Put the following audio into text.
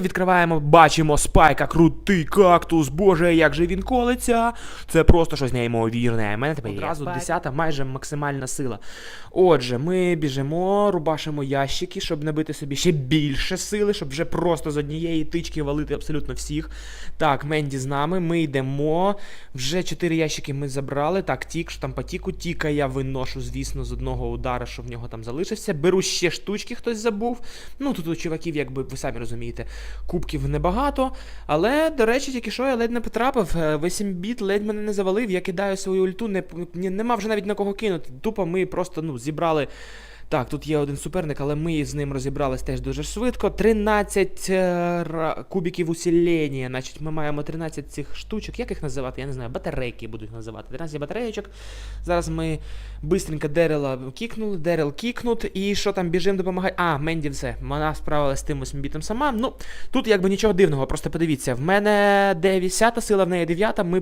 Відкриваємо, бачимо спайка, крутий кактус, боже, як же він колиться. Це просто щось неймовірне. У мене тепер одразу 10 майже максимальна сила. Отже, ми біжимо, рубашимо ящики, щоб набити собі ще більше сили, щоб вже просто з однієї тички валити абсолютно всіх. Так, Менді з нами, ми йдемо. Вже 4 ящики ми забрали. Так, тік, що там по тіку. Тіка я виношу, звісно, з одного удара, що в нього там залишився. Беру ще штучки, хтось забув. Ну, тут у чуваків, якби ви самі розумієте, кубків небагато. Але, до речі, тільки що я ледь не потрапив. 8 біт ледь мене не завалив. Я кидаю свою ульту, не, не, нема вже навіть на кого кинути. Тупо ми просто ну, зібрали. Так, тут є один суперник, але ми з ним розібрались теж дуже швидко. 13 е, кубиків усілення. Значить, ми маємо 13 цих штучок. Як їх називати? Я не знаю, батарейки будуть називати. 13 батарейочок. Зараз ми бистренько Дерела кікнули, Дерел кікнут. І що там біжимо допомагати? А, Менді все. Вона справилась з тим 8 бітом сама. Ну, тут якби нічого дивного, просто подивіться. В мене 10 сила, в неї 9, ми